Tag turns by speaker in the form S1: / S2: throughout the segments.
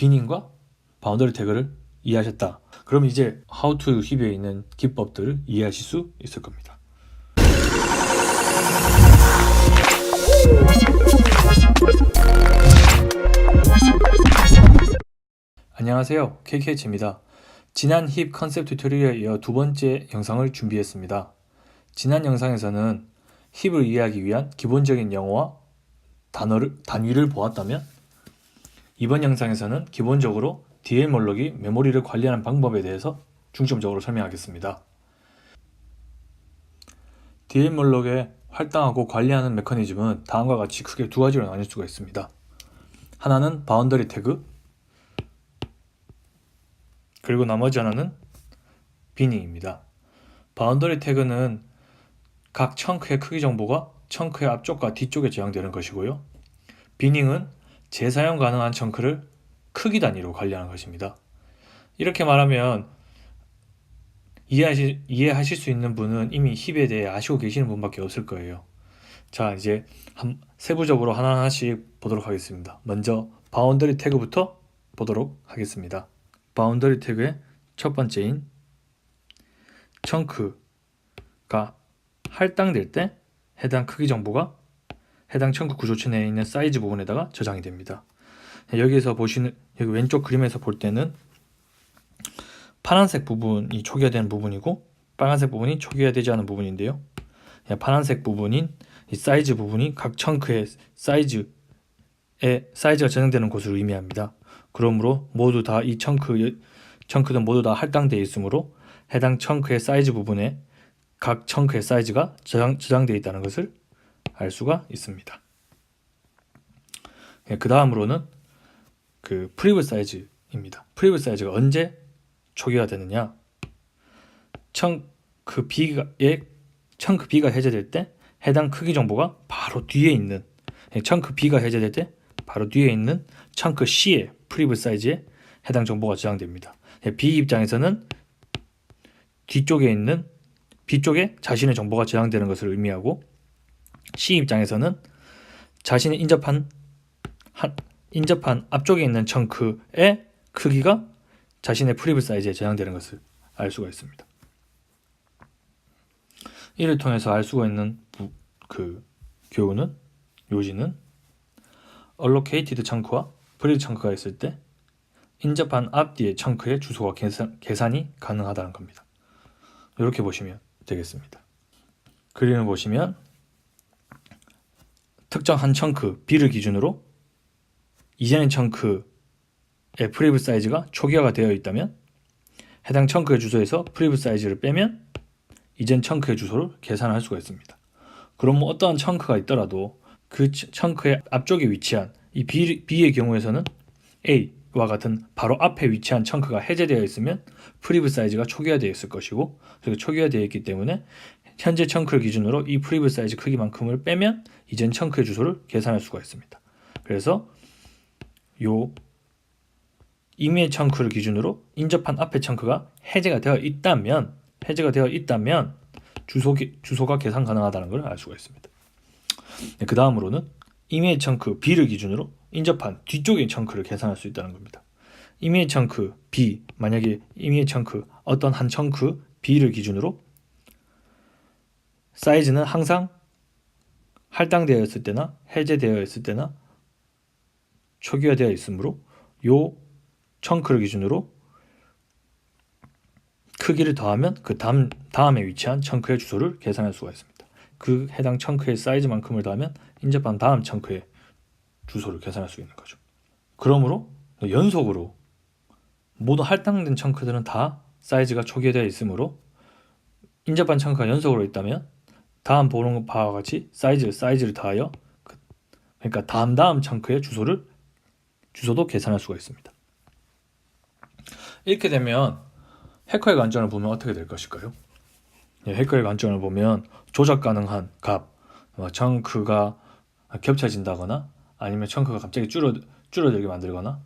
S1: 비닝과 바운더리 태그를 이해하셨다. 그럼 이제 How to 힙에 있는 기법들을 이해하실 수 있을 겁니다. 안녕하세요. KKH입니다. 지난 힙 컨셉 튜토리얼에 이어 두 번째 영상을 준비했습니다. 지난 영상에서는 힙을 이해하기 위한 기본적인 영어와 단어를, 단위를 보았다면 이번 영상에서는 기본적으로 DL 몰록이 메모리를 관리하는 방법에 대해서 중점적으로 설명하겠습니다. DL 몰록의 활당하고 관리하는 메커니즘은 다음과 같이 크게 두 가지로 나눌 수가 있습니다. 하나는 바운더리 태그, 그리고 나머지 하나는 비닝입니다. 바운더리 태그는 각 청크의 크기 정보가 청크의 앞쪽과 뒤쪽에 저장되는 것이고요. 비닝은 재사용 가능한 청크를 크기 단위로 관리하는 것입니다. 이렇게 말하면 이해하실, 이해하실 수 있는 분은 이미 힙에 대해 아시고 계시는 분밖에 없을 거예요. 자, 이제 한, 세부적으로 하나하나씩 보도록 하겠습니다. 먼저 바운더리 태그부터 보도록 하겠습니다. 바운더리 태그의 첫 번째인 청크가 할당될 때 해당 크기 정보가 해당 청크 구조체 내에 있는 사이즈 부분에다가 저장이 됩니다. 여기에서 보시는 여기 왼쪽 그림에서 볼 때는 파란색 부분이 초기화되는 부분이고 빨간색 부분이 초기화되지 않은 부분인데요. 파란색 부분인 이 사이즈 부분이 각 청크의 사이즈에 사이즈가 저장되는 곳을 의미합니다. 그러므로 모두 다 이 청크 청크는 모두 다 할당되어 있으므로 해당 청크의 사이즈 부분에 각 청크의 사이즈가 저장, 저장되어 있다는 것을 알 수가 있습니다. 그 다음으로는 그 프리브 사이즈입니다. 프리브 사이즈가 언제 초기화 되느냐? 청크 B의 청크 B가 해제될 때 해당 크기 정보가 바로 뒤에 있는 청크 B가 해제될 때 바로 뒤에 있는 청크 C의 프리브 사이즈에 해당 정보가 저장됩니다. B 입장에서는 뒤쪽에 있는 B 쪽에 자신의 정보가 저장되는 것을 의미하고 C 입장에서는 자신이 인접한 한, 인접한 앞쪽에 있는 청크의 크기가 자신의 프리브 사이즈에 저장되는 것을 알 수가 있습니다. 이를 통해서 알 수가 있는 부, 그 교훈은 요지는 allocated 청크와 프리드 청크가 있을 때 인접한 앞뒤의 청크의 주소가 계산, 계산이 가능하다는 겁니다. 이렇게 보시면 되겠습니다. 그림을 보시면 특정 한 청크 B를 기준으로 이전의 청크의 프리브 사이즈가 초기화가 되어 있다면 해당 청크의 주소에서 프리브 사이즈를 빼면 이전 청크의 주소를 계산할 수가 있습니다. 그럼 뭐 어떠한 청크가 있더라도 그 청크의 앞쪽에 위치한 이 B, B의 경우에서는 A와 같은 바로 앞에 위치한 청크가 해제되어 있으면 프리브 사이즈가 초기화되어 있을 것이고 그리고 초기화되어 있기 때문에 현재 청크를 기준으로 이 프리브 사이즈 크기만큼을 빼면 이전 청크의 주소를 계산할 수가 있습니다. 그래서 요 이미의 청크를 기준으로 인접한 앞의 청크가 해제가 되어 있다면 해제가 되어 있다면 주소 주소가 계산 가능하다는 걸 알 수가 있습니다. 네, 그 다음으로는 이미의 청크 B를 기준으로 인접한 뒤쪽의 청크를 계산할 수 있다는 겁니다. 이미의 청크 B 만약에 이미의 청크 어떤 한 청크 B를 기준으로 사이즈는 항상 할당되어 있을 때나 해제되어 있을 때나 초기화되어 있으므로 요 청크를 기준으로 크기를 더하면 그 다음 다음에 위치한 청크의 주소를 계산할 수가 있습니다. 그 해당 청크의 사이즈만큼을 더하면 인접한 다음 청크의 주소를 계산할 수 있는 거죠. 그러므로 연속으로 모두 할당된 청크들은 다 사이즈가 초기화되어 있으므로 인접한 청크가 연속으로 있다면 다음 보는 바와 같이 사이즈 사이즈를 더하여 그- 그러니까 다음 다음 청크의 주소를 주소도 계산할 수가 있습니다. 이렇게 되면 해커의 관점을 보면 어떻게 될 것일까요? 예, 해커의 관점을 보면 조작 가능한 값, 뭐 청크가 겹쳐진다거나 아니면 청크가 갑자기 줄어 줄어들게 만들거나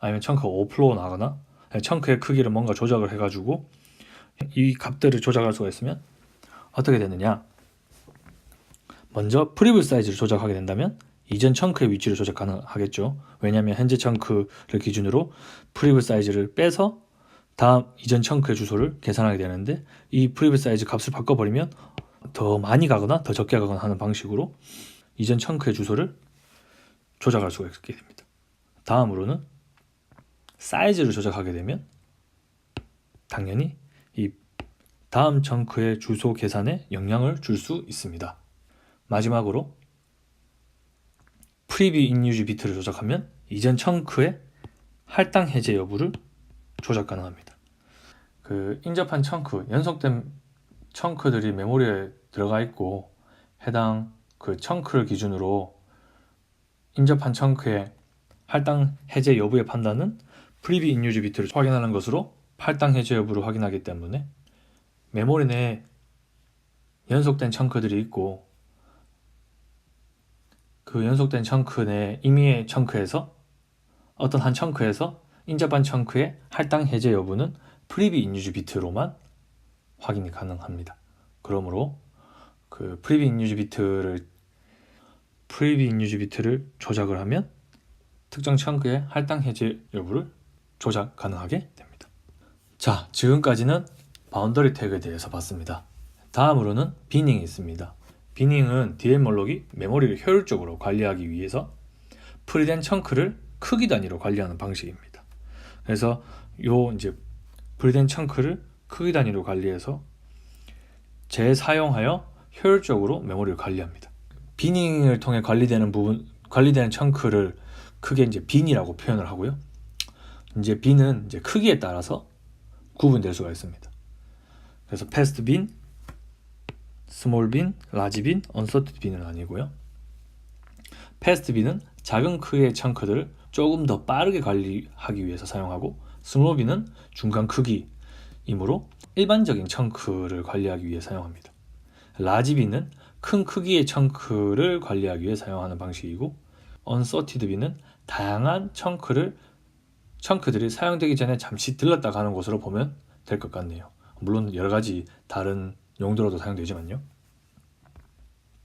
S1: 아니면 청크가 오플로우 나거나 예, 청크의 크기를 뭔가 조작을 해가지고 이 값들을 조작할 수가 있으면 어떻게 되느냐? 먼저 프리뷰 사이즈를 조작하게 된다면 이전 청크의 위치를 조작 가능하겠죠. 왜냐하면 현재 청크를 기준으로 프리브 사이즈를 빼서 다음 이전 청크의 주소를 계산하게 되는데 이 프리브 사이즈 값을 바꿔버리면 더 많이 가거나 더 적게 가거나 하는 방식으로 이전 청크의 주소를 조작할 수가 있게 됩니다. 다음으로는 사이즈를 조작하게 되면 당연히 이 다음 청크의 주소 계산에 영향을 줄 수 있습니다. 마지막으로 프리뷰 인유지 비트를 조작하면 이전 청크의 할당 해제 여부를 조작 가능합니다. 그 인접한 청크, 연속된 청크들이 메모리에 들어가 있고 해당 그 청크를 기준으로 인접한 청크의 할당 해제 여부의 판단은 프리뷰 인유지 비트를 확인하는 것으로 할당 해제 여부를 확인하기 때문에 메모리 내에 연속된 청크들이 있고 그 연속된 청크 내 임의의 청크에서 어떤 한 청크에서 인접한 청크의 할당 해제 여부는 프리뷰 인유지 비트로만 확인이 가능합니다. 그러므로 그 프리뷰 인유지 비트를 프리뷰 인유지 비트를 조작을 하면 특정 청크의 할당 해제 여부를 조작 가능하게 됩니다. 자, 지금까지는 바운더리 태그에 대해서 봤습니다. 다음으로는 비닝이 있습니다. 비닝은 DM 몰록이 메모리를 효율적으로 관리하기 위해서 프리된 청크를 크기 단위로 관리하는 방식입니다. 그래서 요 이제 프리된 청크를 크기 단위로 관리해서 재사용하여 효율적으로 메모리를 관리합니다. 비닝을 통해 관리되는 부분 관리되는 청크를 크게 이제 빈이라고 표현을 하고요. 이제 빈은 이제 크기에 따라서 구분될 수가 있습니다. 그래서 패스트 빈, 스몰 빈, 라지 빈, 언서트 빈은 아니고요. 패스트 빈은 작은 크기의 청크들을 조금 더 빠르게 관리하기 위해서 사용하고 스몰 빈은 중간 크기이므로 일반적인 청크를 관리하기 위해 사용합니다. 라지 빈은 큰 크기의 청크를 관리하기 위해 사용하는 방식이고 언서티드 빈은 다양한 청크를 청크들이 사용되기 전에 잠시 들렀다 가는 곳으로 보면 될 것 같네요. 물론 여러 가지 다른 용도로도 사용되지만요.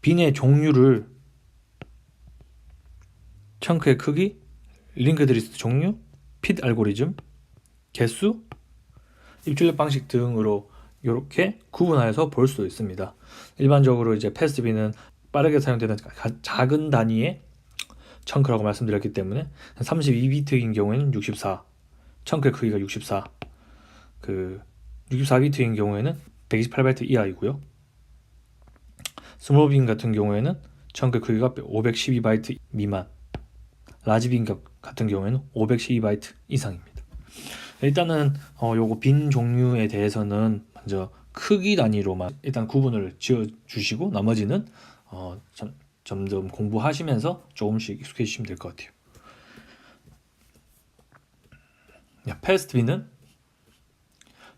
S1: 빈의 종류를 청크의 크기, 링크드 리스트 종류, 핏 알고리즘, 개수, 입출력 방식 등으로 이렇게 구분하여서 볼 수 있습니다. 일반적으로 이제 패스비는 빠르게 사용되는 가- 작은 단위의 청크라고 말씀드렸기 때문에 32비트인 경우에는 64, 청크의 크기가 64, 그 64비트인 경우에는 128바이트 이하이고요. 스몰빈 같은 경우에는 청크 크기가 512바이트 미만, 라지빈 같은 경우에는 512바이트 이상입니다. 일단은 어, 요거 빈 종류에 대해서는 먼저 크기 단위로만 일단 구분을 지어 주시고 나머지는 어, 점, 점점 공부하시면서 조금씩 익숙해지시면 될 것 같아요. 패스트 빈은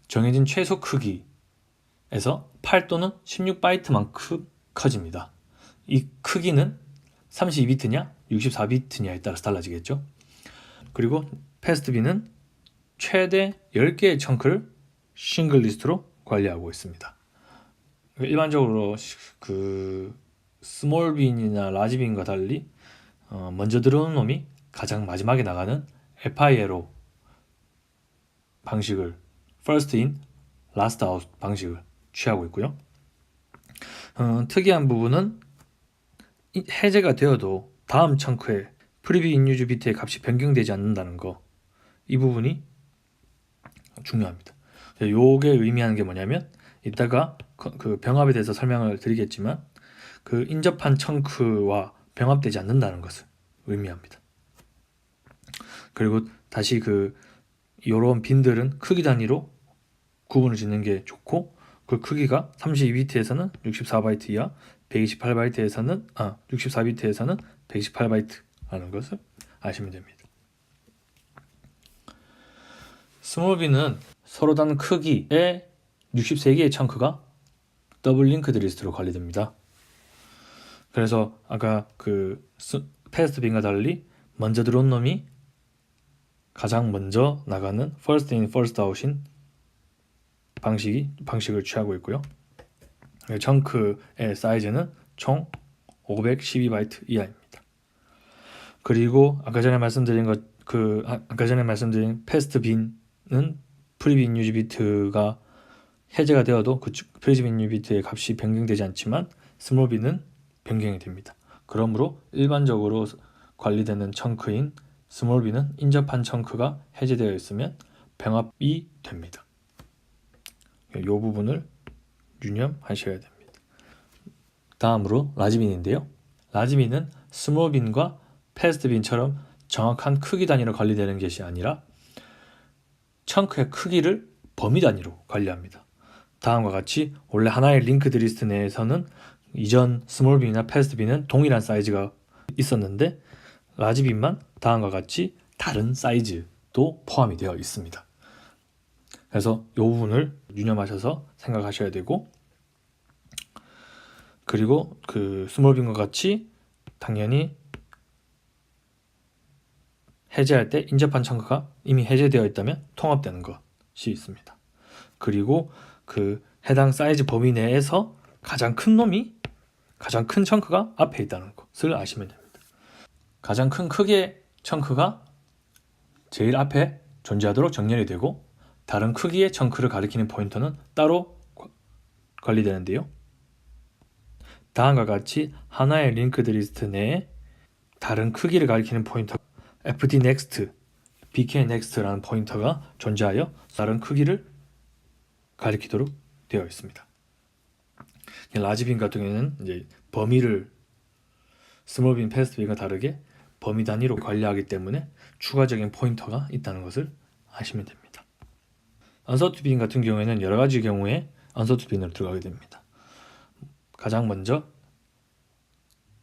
S1: 정해진 최소 크기 에서 8 또는 16바이트만큼 커집니다. 이 크기는 32비트냐 64비트냐에 따라서 달라지겠죠. 그리고 패스트 빈은 최대 10개의 청크를 싱글 리스트로 관리하고 있습니다. 일반적으로 그 스몰 빈이나 라지 빈과 달리 어, 먼저 들어오는 놈이 가장 마지막에 나가는 FILO 방식을 first in, last out 방식을 취하고 있고요. 어, 특이한 부분은 이- 해제가 되어도 다음 청크에 프리뷰 인유즈 비트의 값이 변경되지 않는다는 거 이 부분이 중요합니다. 요게 의미하는 게 뭐냐면 이따가 그- 그 병합에 대해서 설명을 드리겠지만 그 인접한 청크와 병합되지 않는다는 것을 의미합니다. 그리고 다시 그 요런 빈들은 크기 단위로 구분을 짓는 게 좋고 그 크기가 32비트에서는 64바이트 이하, 128바이트에서는 아 64비트에서는 128바이트라는 것을 아시면 됩니다. 스몰비는 서로 다른 크기의 63개의 청크가 더블 링크드 리스트로 관리됩니다. 그래서 아까 그 패스트 빈과 달리 먼저 들어온 놈이 가장 먼저 나가는 first in first out인 방식이 방식을 취하고 있고요. 청크의 사이즈는 총 512바이트 이하입니다. 그리고 아까 전에 말씀드린 것 그 아까 전에 말씀드린 패스트 빈은 프리빈 유지 비트가 해제가 되어도 그 프리빈 유지 비트의 값이 변경되지 않지만 스몰 빈은 변경이 됩니다. 그러므로 일반적으로 관리되는 청크인 스몰 빈은 인접한 청크가 해제되어 있으면 병합이 됩니다. 이 부분을 유념하셔야 됩니다. 다음으로 라지빈인데요. 라지빈은 스몰 빈과 패스트 빈처럼 정확한 크기 단위로 관리되는 것이 아니라 청크의 크기를 범위 단위로 관리합니다. 다음과 같이 원래 하나의 링크드 리스트 내에서는 이전 스몰 빈이나 패스트 빈은 동일한 사이즈가 있었는데 라지 빈만 다음과 같이 다른 사이즈도 포함이 되어 있습니다. 그래서 이 부분을 유념하셔서 생각하셔야 되고 그리고 그 스몰 빈과 같이 당연히 해제할 때 인접한 청크가 이미 해제되어 있다면 통합되는 것이 있습니다. 그리고 그 해당 사이즈 범위 내에서 가장 큰 놈이 가장 큰 청크가 앞에 있다는 것을 아시면 됩니다. 가장 큰 크기의 청크가 제일 앞에 존재하도록 정렬이 되고 다른 크기의 청크를 가리키는 포인터는 따로 관리되는데요. 다음과 같이 하나의 링크드 리스트 내에 다른 크기를 가리키는 포인터 fd next, bk next라는 포인터가 존재하여 다른 크기를 가리키도록 되어 있습니다. 라지빈 같은 경우에는 이제 범위를 스몰빈, 패스트빈과 다르게 범위 단위로 관리하기 때문에 추가적인 포인터가 있다는 것을 아시면 됩니다. 언서투빈 같은 경우에는 여러 가지 경우에 언서투빈으로 들어가게 됩니다. 가장 먼저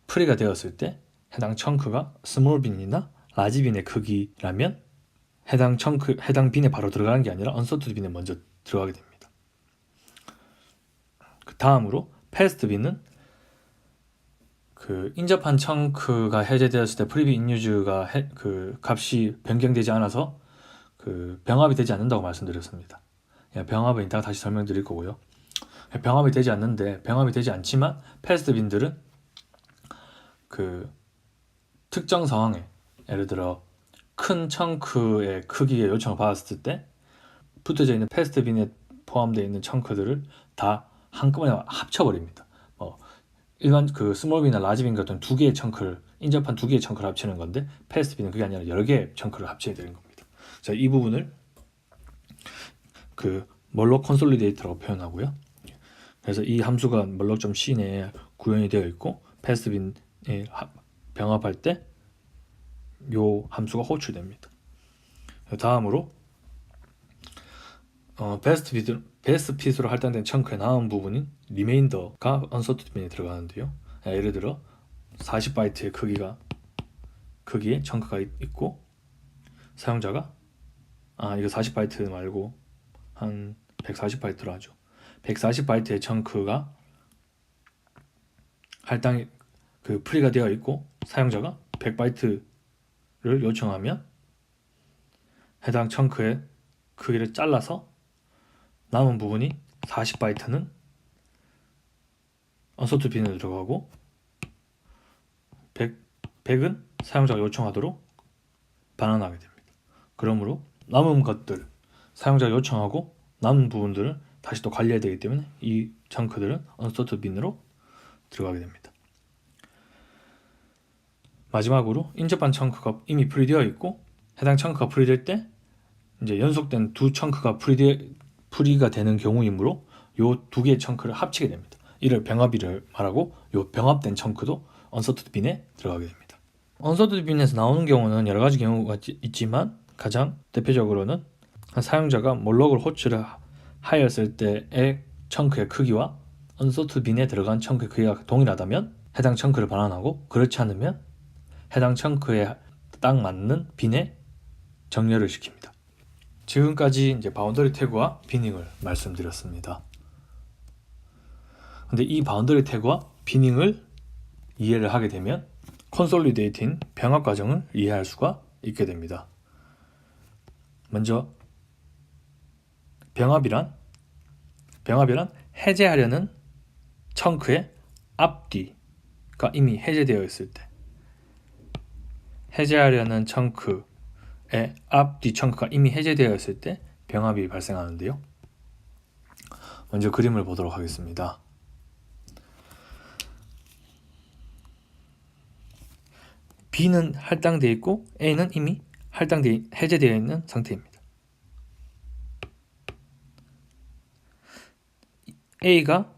S1: 프리가 되었을 때 해당 청크가 스몰 빈이나 라지 빈의 크기라면 해당 청크 해당 빈에 바로 들어가는 게 아니라 언서투드 빈에 먼저 들어가게 됩니다. 그 다음으로 패스트 빈은 그 인접한 청크가 해제되었을 때 프리비 인유즈가 해, 그 값이 변경되지 않아서 그 병합이 되지 않는다고 말씀드렸습니다. 예, 병합은 이따가 다시 설명드릴 거고요. 예, 병합이 되지 않는데 병합이 되지 않지만 패스트 빈들은 그 특정 상황에 예를 들어 큰 청크의 크기의 요청을 받았을 때 붙어져 있는 패스트 빈에 포함되어 있는 청크들을 다 한꺼번에 합쳐버립니다. 뭐 일반 그 스몰 빈이나 라지 빈 같은 두 개의 청크를 인접한 두 개의 청크를 합치는 건데 패스트 빈은 그게 아니라 여러 개의 청크를 합쳐야 되는 겁니다. 자, 이 부분을 그 멀록 콘솔리데이터라고 표현하고요. 그래서 이 함수가 멀록.c 내에 구현이 되어 있고 패스트 빈에 병합할 때 요 함수가 호출됩니다. 다음으로 어, 베스트 핏 베스트 핏으로 할당된 청크의 남은 부분인 리메인더가 언서트 빈에 들어가는데요. 예를 들어 40바이트의 크기가 크기에 청크가 있고 사용자가 아 이거 40바이트 말고 한 140바이트로 하죠. 140바이트의 청크가 할당이 그 프리가 되어 있고 사용자가 100바이트 를 요청하면 해당 청크의 크기를 잘라서 남은 부분이 40바이트는 언서트 빈에 들어가고 100, 100은 사용자가 요청하도록 반환하게 됩니다. 그러므로 남은 것들 사용자가 요청하고 남은 부분들을 다시 또 관리해야 되기 때문에 이 청크들은 언서트 빈으로 들어가게 됩니다. 마지막으로 인접반 청크가 이미 프리되어 있고 해당 청크가 프리될 때 이제 연속된 두 청크가 프리되, 프리가 되는 경우이므로 요 두 개의 청크를 합치게 됩니다. 이를 병합이를 말하고 요 병합된 청크도 언서트 빈에 들어가게 됩니다. 언서트 빈에서 나오는 경우는 여러 가지 경우가 있지만 가장 대표적으로는 사용자가 몰록을 호출을 하였을 때의 청크의 크기와 언서트 빈에 들어간 청크의 크기가 동일하다면 해당 청크를 반환하고 그렇지 않으면 해당 청크에 딱 맞는 빈에 정렬을 시킵니다. 지금까지 이제 바운더리 태그와 비닝을 말씀드렸습니다. 근데 이 바운더리 태그와 비닝을 이해를 하게 되면 콘솔리데이팅 병합 과정을 이해할 수가 있게 됩니다. 먼저 병합이란 병합이란 해제하려는 청크의 앞뒤가 이미 해제되어 있을 때 해제하려는 청크의 앞뒤 청크가 이미 해제되어 있을 때 병합이 발생하는데요. 먼저 그림을 보도록 하겠습니다. B는 할당되어 있고 A는 이미 할당되어 해제되어 있는 상태입니다. A가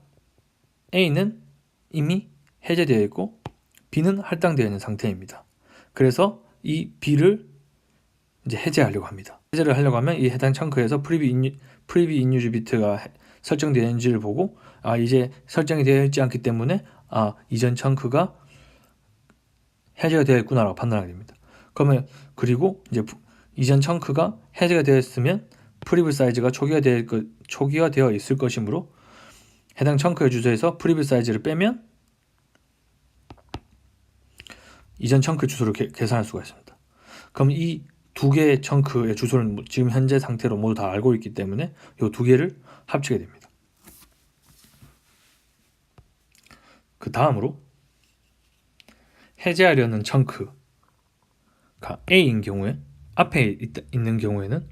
S1: A는 이미 해제되어 있고 B는 할당되어 있는 상태입니다. 그래서 이 B를 이제 해제하려고 합니다. 해제를 하려고 하면 이 해당 창크에서 프리비 인유, 프리비 인유즈 비트가 해- 설정되는지를 보고 아 이제 설정이 되어 있지 않기 때문에 아 이전 창크가 해제가 되어 있구나라고 판단하게 됩니다. 그러면 그리고 이제 부- 이전 청크가 해제가 되어 있으면 프리뷰 사이즈가 초기화 되어 것- 초기화 되어 있을 것이므로 해당 청크의 주소에서 프리뷰 사이즈를 빼면 이전 청크 주소를 계, 계산할 수가 있습니다. 그럼 이 두 개의 청크의 주소를 뭐- 지금 현재 상태로 모두 다 알고 있기 때문에 이 두 개를 합치게 됩니다. 그 다음으로 해제하려는 청크가 A인 경우에 앞에 있, 있는 경우에는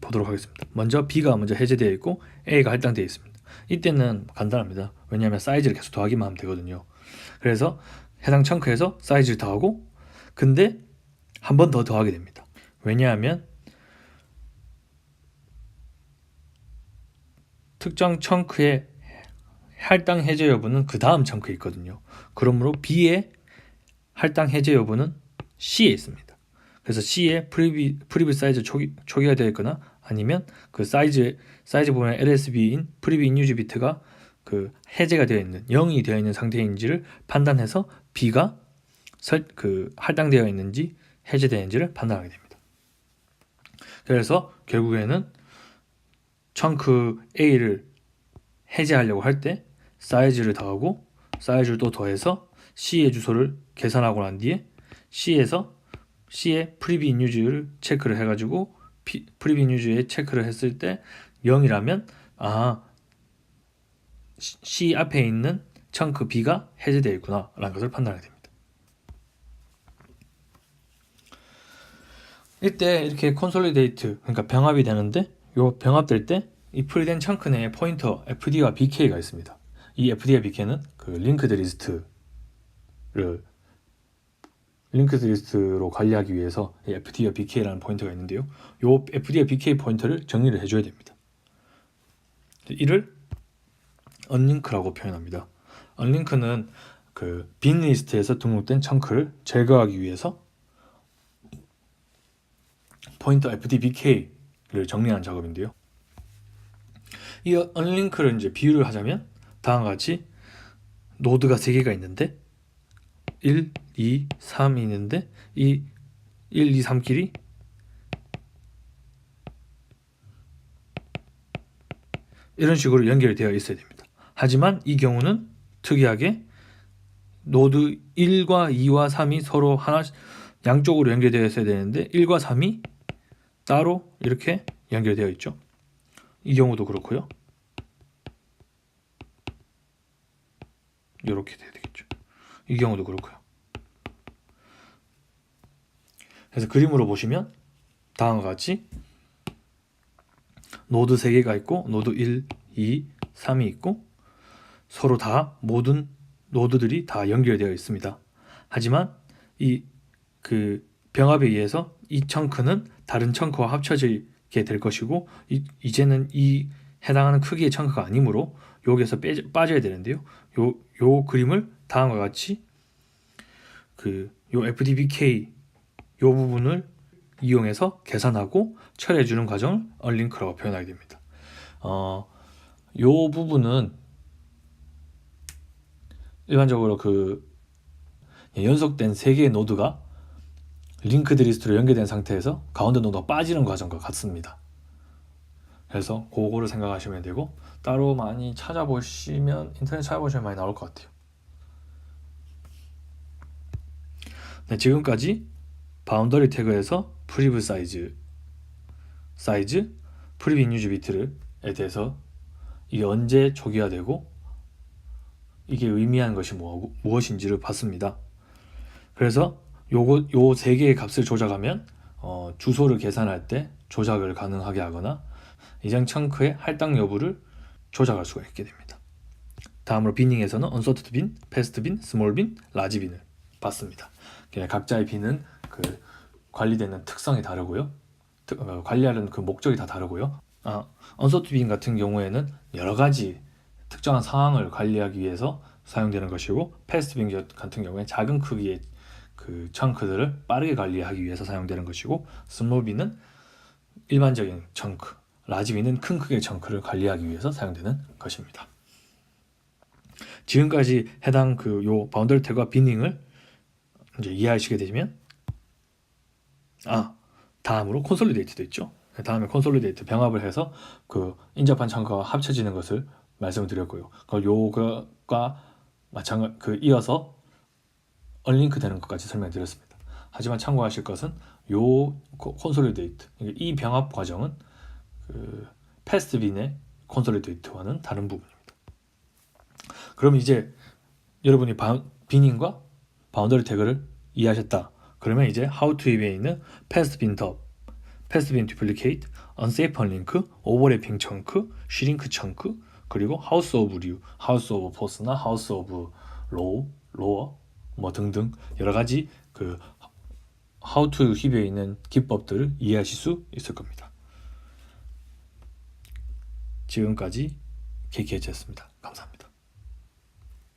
S1: 보도록 하겠습니다. 먼저 B가 먼저 해제되어 있고 A가 할당되어 있습니다. 이때는 간단합니다. 왜냐하면 사이즈를 계속 더하기만 하면 되거든요. 그래서 해당 청크에서 사이즈를 더하고 근데 한 번 더 더하게 됩니다. 왜냐하면 특정 청크의 할당 해제 여부는 그 다음 청크에 있거든요. 그러므로 B의 할당 해제 여부는 C에 있습니다. 그래서 C의 프리비 프리뷰 사이즈 초기, 초기화 되어 있거나 아니면 그 사이즈 사이즈 보면 LSB인 프리뷰 인유즈 비트가 그 해제가 되어 있는 0이 되어 있는 상태인지를 판단해서 B가 설, 그 할당되어 있는지 해제되는지를 판단하게 됩니다. 그래서 결국에는 청크 A를 해제하려고 할 때 사이즈를 더하고 사이즈를 또 더해서 C의 주소를 계산하고 난 뒤에 C에서 C의 프리비 인유즈를 체크를 해가지고 피, 프리비 인유즈에 체크를 했을 때 0이라면 아 C- 앞에 있는 청크 B가 해제되어 있구나 라는 것을 판단하게 됩니다. 이때 이렇게 콘솔리데이트 그러니까 병합이 되는데 요 병합될 때 이 프리된 청크 내에 포인터 FD와 BK가 있습니다. 이 FD와 BK는 그 링크드 리스트를 링크드 리스트로 관리하기 위해서 이 FD와 BK라는 포인터가 있는데요. 요 FD와 BK 포인터를 정리를 해줘야 됩니다. 이를 언링크라고 표현합니다. 언링크는 그 빈 리스트에서 등록된 청크를 제거하기 위해서 포인터 FDBK를 정리하는 작업인데요. 이 언링크를 이제 비유를 하자면 다음과 같이 노드가 세 개가 있는데 1, 2, 3이 있는데 이 1, 2, 3끼리 이런 식으로 연결되어 있어야 됩니다. 하지만 이 경우는 특이하게 노드 1과 2와 3이 서로 하나 양쪽으로 연결되어 있어야 되는데 1과 3이 따로 이렇게 연결되어 있죠. 이 경우도 그렇고요. 이렇게 돼야 되겠죠. 이 경우도 그렇고요. 그래서 그림으로 보시면 다음과 같이 노드 3개가 있고 노드 1, 2, 3이 있고 서로 다 모든 노드들이 다 연결되어 있습니다. 하지만 이 그 병합에 의해서 이 청크는 다른 청크와 합쳐지게 될 것이고 이, 이제는 이 해당하는 크기의 청크가 아니므로 여기에서 빼, 빠져야 되는데요. 요, 요 그림을 다음과 같이 그 요 FDBK 요 부분을 이용해서 계산하고 처리해 주는 과정을 언링크라고 표현하게 됩니다. 어, 요 부분은 일반적으로 그 연속된 세 개의 노드가 링크드 리스트로 연결된 상태에서 가운데 노드가 빠지는 과정과 같습니다. 그래서 그거를 생각하시면 되고 따로 많이 찾아보시면 인터넷 찾아보시면 많이 나올 것 같아요. 네, 지금까지 바운더리 태그에서 프리브 사이즈, 사이즈, 프리브 인유즈 비트를에 대해서 이게 언제 초기화되고 이게 의미하는 것이 뭐, 무엇인지를 봤습니다. 그래서 요거 요 세 개의 값을 조작하면 어, 주소를 계산할 때 조작을 가능하게 하거나 이전 청크의 할당 여부를 조작할 수가 있게 됩니다. 다음으로 비닝에서는 unsorted bin, fast bin, small bin, large bin을 봤습니다. 각자의 bin은 그 관리되는 특성이 다르고요. 특- 어, 관리하는 그 목적이 다 다르고요. 아, bin 같은 경우에는 여러 가지 특정한 상황을 관리하기 위해서 사용되는 것이고 패스트 빈 같은 경우에 작은 크기의 그 청크들을 빠르게 관리하기 위해서 사용되는 것이고 스몰 빈은 일반적인 청크, 라지 빈은 큰 크기의 청크를 관리하기 위해서 사용되는 것입니다. 지금까지 해당 그 요 바운더리 태그와 비닝을 이제 이해하시게 되시면 아 다음으로 콘솔리데이트도 있죠. 다음에 콘솔리데이트 병합을 해서 그 인접한 청크가 합쳐지는 것을 말씀을 드렸고요. 그걸 요거가 마찬가지 그 이어서 얼링크 되는 것까지 설명드렸습니다. 하지만 참고하실 것은 요 콘솔리데이트 이 병합 과정은 그 패스트 빈의 콘솔리데이트와는 다른 부분입니다. 그럼 이제 여러분이 바, 비닝과 바운더리 태그를 이해하셨다. 그러면 이제 how to 위에 있는 패스트 빈 더, 패스트 빈 디플리케이트, unsafe unlink, overlapping chunk, shrink chunk, 그리고 house of new, house of force나 house of low, lower 뭐 등등 여러 가지 그 how to 힙에 있는 기법들을 이해하실 수 있을 겁니다. 지금까지 KKH였습니다. 감사합니다.